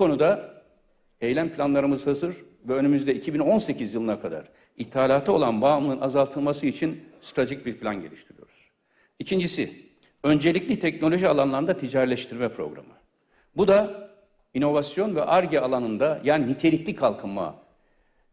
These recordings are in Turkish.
konuda eylem planlarımız hazır ve önümüzde 2018 yılına kadar ithalata olan bağımlılığın azaltılması için stratejik bir plan geliştiriyoruz. İkincisi, öncelikli teknoloji alanlarında ticaretleştirme programı. Bu da inovasyon ve ARGE alanında yani nitelikli kalkınma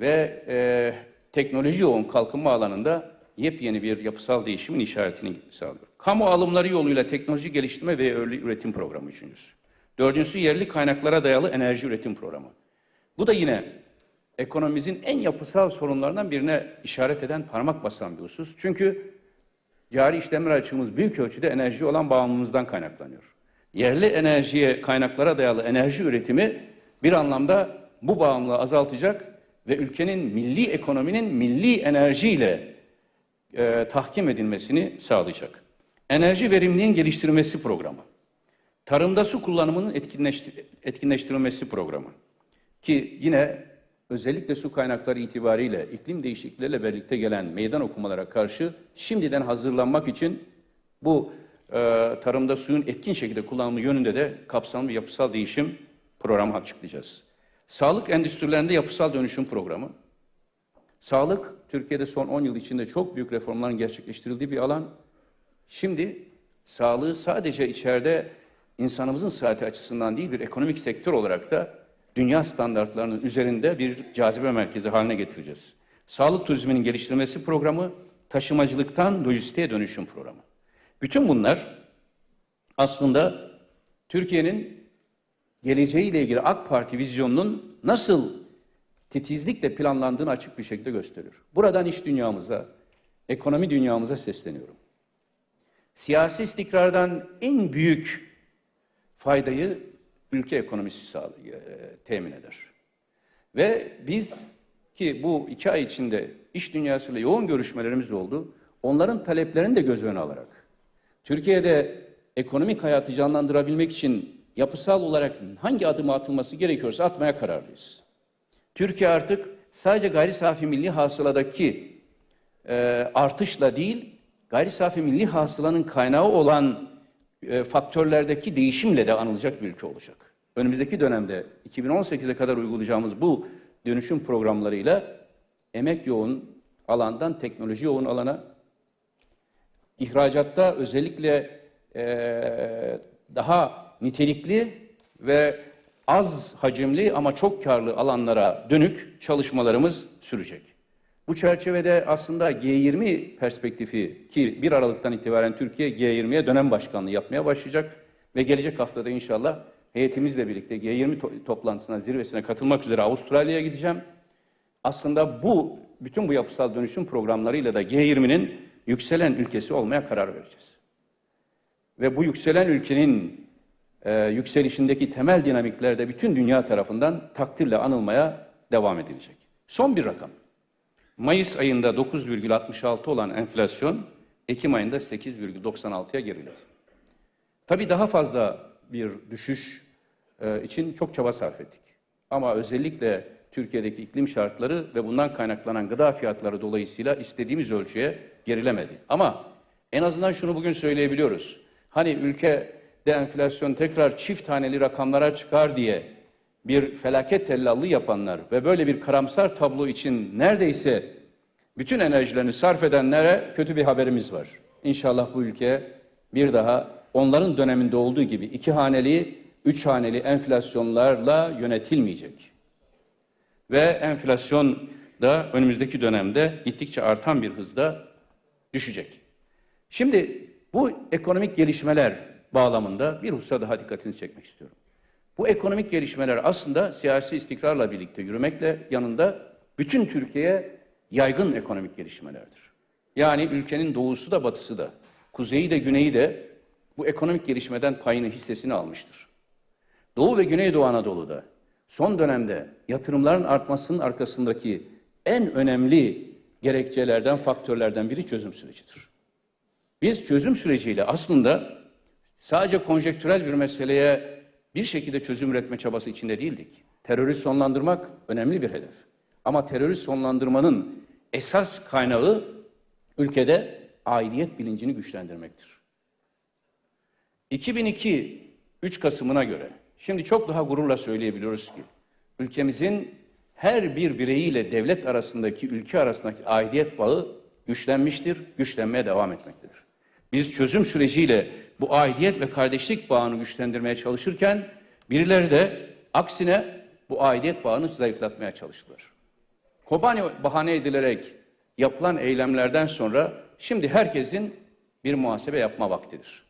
ve e, teknoloji yoğun kalkınma alanında yepyeni bir yapısal değişimin işaretini sağlıyor. Kamu alımları yoluyla teknoloji geliştirme ve üretim programı üçüncüsü. Dördüncüsü yerli kaynaklara dayalı enerji üretim programı. Bu da yine ekonomimizin en yapısal sorunlarından birine işaret eden parmak basan bir husus. Çünkü cari işlemler açığımız büyük ölçüde enerji olan bağımlılığımızdan kaynaklanıyor. Yerli enerjiye, kaynaklara dayalı enerji üretimi bir anlamda bu bağımlılığı azaltacak ve ülkenin milli ekonominin milli enerjiyle e, tahkim edilmesini sağlayacak. Enerji verimliliğin geliştirilmesi programı. Tarımda su kullanımının etkinleştir etkinleştirilmesi programı. Ki yine özellikle su kaynakları itibariyle iklim değişiklikleriyle birlikte gelen meydan okumalara karşı şimdiden hazırlanmak için bu e, tarımda suyun etkin şekilde kullanımı yönünde de kapsamlı bir yapısal değişim programı açıklayacağız. Sağlık endüstrilerinde yapısal dönüşüm programı. Sağlık Türkiye'de son 10 yıl içinde çok büyük reformların gerçekleştirildiği bir alan. Şimdi sağlığı sadece içeride insanımızın saati açısından değil bir ekonomik sektör olarak da dünya standartlarının üzerinde bir cazibe merkezi haline getireceğiz. Sağlık turizminin geliştirilmesi programı, taşımacılıktan lojistiğe dönüşüm programı. Bütün bunlar aslında Türkiye'nin geleceğiyle ilgili AK Parti vizyonunun nasıl titizlikle planlandığını açık bir şekilde gösteriyor. Buradan iş dünyamıza, ekonomi dünyamıza sesleniyorum. Siyasi istikrardan en büyük faydayı ülke ekonomisi sağ, e, temin eder. Ve biz ki bu iki ay içinde iş dünyasıyla yoğun görüşmelerimiz oldu. Onların taleplerini de göz önüne alarak Türkiye'de ekonomik hayatı canlandırabilmek için yapısal olarak hangi adımı atılması gerekiyorsa atmaya kararlıyız. Türkiye artık sadece gayri safi milli hasıladaki e, artışla değil, gayri safi milli hasılanın kaynağı olan faktörlerdeki değişimle de anılacak bir ülke olacak. Önümüzdeki dönemde 2018'e kadar uygulayacağımız bu dönüşüm programlarıyla emek yoğun alandan teknoloji yoğun alana, ihracatta özellikle e, daha nitelikli ve az hacimli ama çok karlı alanlara dönük çalışmalarımız sürecek. Bu çerçevede aslında G20 perspektifi ki 1 Aralık'tan itibaren Türkiye G20'ye dönem başkanlığı yapmaya başlayacak ve gelecek haftada inşallah heyetimizle birlikte G20 to toplantısına, zirvesine katılmak üzere Avustralya'ya gideceğim. Aslında bu, bütün bu yapısal dönüşüm programlarıyla da G20'nin yükselen ülkesi olmaya karar vereceğiz. Ve bu yükselen ülkenin e, yükselişindeki temel dinamikler de bütün dünya tarafından takdirle anılmaya devam edilecek. Son bir rakam. Mayıs ayında 9,66 olan enflasyon Ekim ayında 8,96'ya geriledi. Tabii daha fazla bir düşüş e, için çok çaba sarf ettik. Ama özellikle Türkiye'deki iklim şartları ve bundan kaynaklanan gıda fiyatları dolayısıyla istediğimiz ölçüye gerilemedi. Ama en azından şunu bugün söyleyebiliyoruz. Hani ülkede enflasyon tekrar çift taneli rakamlara çıkar diye bir felaket tellallığı yapanlar ve böyle bir karamsar tablo için neredeyse bütün enerjilerini sarf edenlere kötü bir haberimiz var. İnşallah bu ülke bir daha onların döneminde olduğu gibi iki haneli, üç haneli enflasyonlarla yönetilmeyecek. Ve enflasyon da önümüzdeki dönemde gittikçe artan bir hızda düşecek. Şimdi bu ekonomik gelişmeler bağlamında bir hususa daha dikkatinizi çekmek istiyorum. Bu ekonomik gelişmeler aslında siyasi istikrarla birlikte yürümekle yanında bütün Türkiye'ye yaygın ekonomik gelişmelerdir. Yani ülkenin doğusu da batısı da, kuzeyi de güneyi de bu ekonomik gelişmeden payını hissesini almıştır. Doğu ve Güneydoğu Anadolu'da son dönemde yatırımların artmasının arkasındaki en önemli gerekçelerden, faktörlerden biri çözüm sürecidir. Biz çözüm süreciyle aslında sadece konjektürel bir meseleye bir şekilde çözüm üretme çabası içinde değildik. Terörü sonlandırmak önemli bir hedef. Ama terörü sonlandırmanın esas kaynağı ülkede aidiyet bilincini güçlendirmektir. 2002 3 Kasım'ına göre Şimdi çok daha gururla söyleyebiliyoruz ki ülkemizin her bir bireyiyle devlet arasındaki, ülke arasındaki aidiyet bağı güçlenmiştir, güçlenmeye devam etmektedir. Biz çözüm süreciyle bu aidiyet ve kardeşlik bağını güçlendirmeye çalışırken birileri de aksine bu aidiyet bağını zayıflatmaya çalıştılar. Kobani bahane edilerek yapılan eylemlerden sonra şimdi herkesin bir muhasebe yapma vaktidir.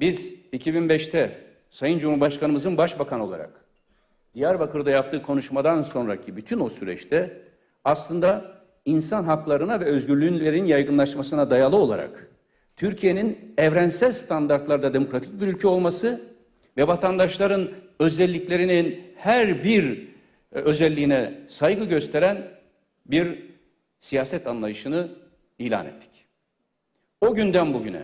Biz 2005'te Sayın Cumhurbaşkanımızın başbakan olarak Diyarbakır'da yaptığı konuşmadan sonraki bütün o süreçte aslında insan haklarına ve özgürlüğünlerin yaygınlaşmasına dayalı olarak Türkiye'nin evrensel standartlarda demokratik bir ülke olması ve vatandaşların özelliklerinin her bir e, özelliğine saygı gösteren bir siyaset anlayışını ilan ettik. O günden bugüne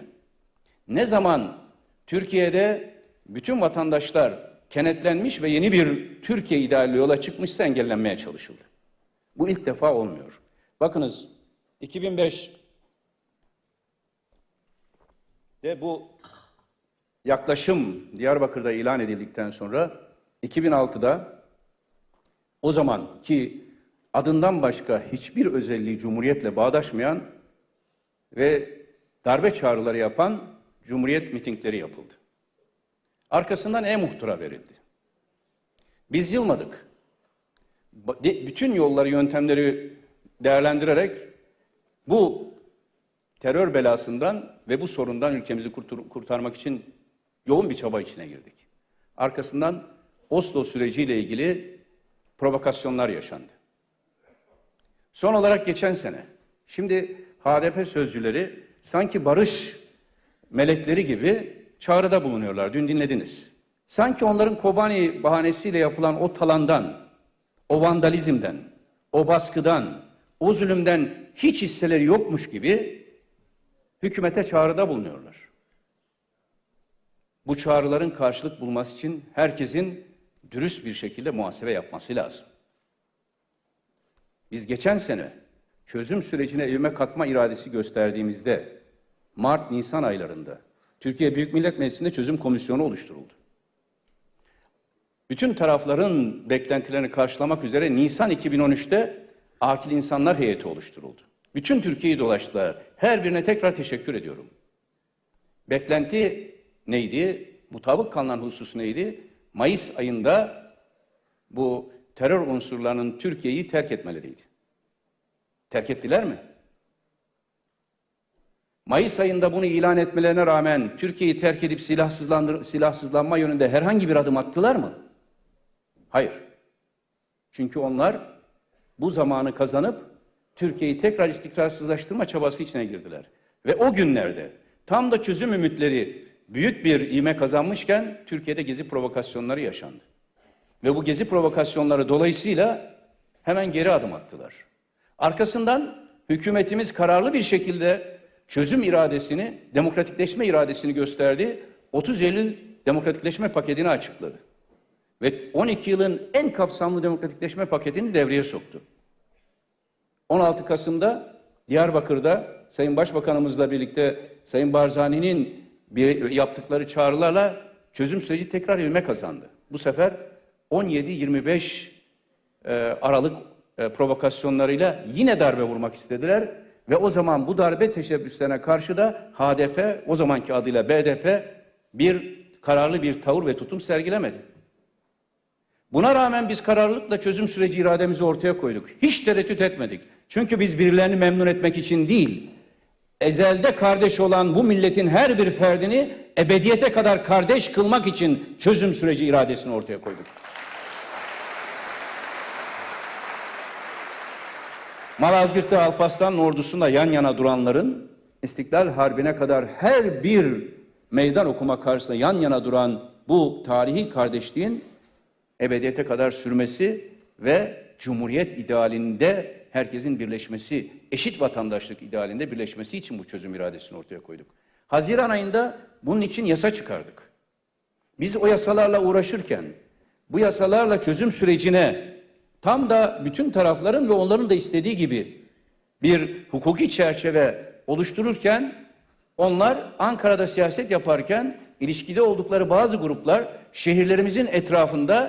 ne zaman Türkiye'de bütün vatandaşlar kenetlenmiş ve yeni bir Türkiye ideali yola çıkmışsa engellenmeye çalışıldı. Bu ilk defa olmuyor. Bakınız 2005 de bu yaklaşım Diyarbakır'da ilan edildikten sonra 2006'da o zaman ki adından başka hiçbir özelliği Cumhuriyet'le bağdaşmayan ve darbe çağrıları yapan Cumhuriyet mitingleri yapıldı. Arkasından e-muhtıra verildi. Biz yılmadık. Bütün yolları, yöntemleri değerlendirerek bu terör belasından ve bu sorundan ülkemizi kurtarmak için yoğun bir çaba içine girdik. Arkasından Oslo süreciyle ilgili provokasyonlar yaşandı. Son olarak geçen sene, şimdi HDP sözcüleri sanki barış melekleri gibi çağrıda bulunuyorlar. Dün dinlediniz. Sanki onların Kobani bahanesiyle yapılan o talandan, o vandalizmden, o baskıdan, o zulümden hiç hisseleri yokmuş gibi hükümete çağrıda bulunuyorlar. Bu çağrıların karşılık bulması için herkesin dürüst bir şekilde muhasebe yapması lazım. Biz geçen sene çözüm sürecine evime katma iradesi gösterdiğimizde Mart-Nisan aylarında Türkiye Büyük Millet Meclisi'nde çözüm komisyonu oluşturuldu. Bütün tarafların beklentilerini karşılamak üzere Nisan 2013'te Akil İnsanlar Heyeti oluşturuldu. Bütün Türkiye'yi dolaştılar. Her birine tekrar teşekkür ediyorum. Beklenti neydi? Mutabık kalınan husus neydi? Mayıs ayında bu terör unsurlarının Türkiye'yi terk etmeleriydi. Terk ettiler mi? Mayıs ayında bunu ilan etmelerine rağmen Türkiye'yi terk edip silahsızlandır, silahsızlanma yönünde herhangi bir adım attılar mı? Hayır. Çünkü onlar bu zamanı kazanıp Türkiye'yi tekrar istikrarsızlaştırma çabası içine girdiler. Ve o günlerde tam da çözüm ümitleri büyük bir ivme kazanmışken Türkiye'de gezi provokasyonları yaşandı. Ve bu gezi provokasyonları dolayısıyla hemen geri adım attılar. Arkasından hükümetimiz kararlı bir şekilde çözüm iradesini, demokratikleşme iradesini gösterdi. 30 Eylül demokratikleşme paketini açıkladı. Ve 12 yılın en kapsamlı demokratikleşme paketini devreye soktu. 16 Kasım'da Diyarbakır'da Sayın Başbakanımızla birlikte Sayın Barzani'nin yaptıkları çağrılarla çözüm süreci tekrar ivme kazandı. Bu sefer 17-25 e, Aralık e, provokasyonlarıyla yine darbe vurmak istediler ve o zaman bu darbe teşebbüslerine karşı da HDP o zamanki adıyla BDP bir kararlı bir tavır ve tutum sergilemedi. Buna rağmen biz kararlılıkla çözüm süreci irademizi ortaya koyduk. Hiç tereddüt etmedik. Çünkü biz birilerini memnun etmek için değil, ezelde kardeş olan bu milletin her bir ferdini ebediyete kadar kardeş kılmak için çözüm süreci iradesini ortaya koyduk. Malazgirt'te Alparslan ordusunda yan yana duranların İstiklal Harbi'ne kadar her bir meydan okuma karşısında yan yana duran bu tarihi kardeşliğin ebediyete kadar sürmesi ve Cumhuriyet idealinde herkesin birleşmesi, eşit vatandaşlık idealinde birleşmesi için bu çözüm iradesini ortaya koyduk. Haziran ayında bunun için yasa çıkardık. Biz o yasalarla uğraşırken, bu yasalarla çözüm sürecine tam da bütün tarafların ve onların da istediği gibi bir hukuki çerçeve oluştururken Onlar Ankara'da siyaset yaparken ilişkide oldukları bazı gruplar şehirlerimizin etrafında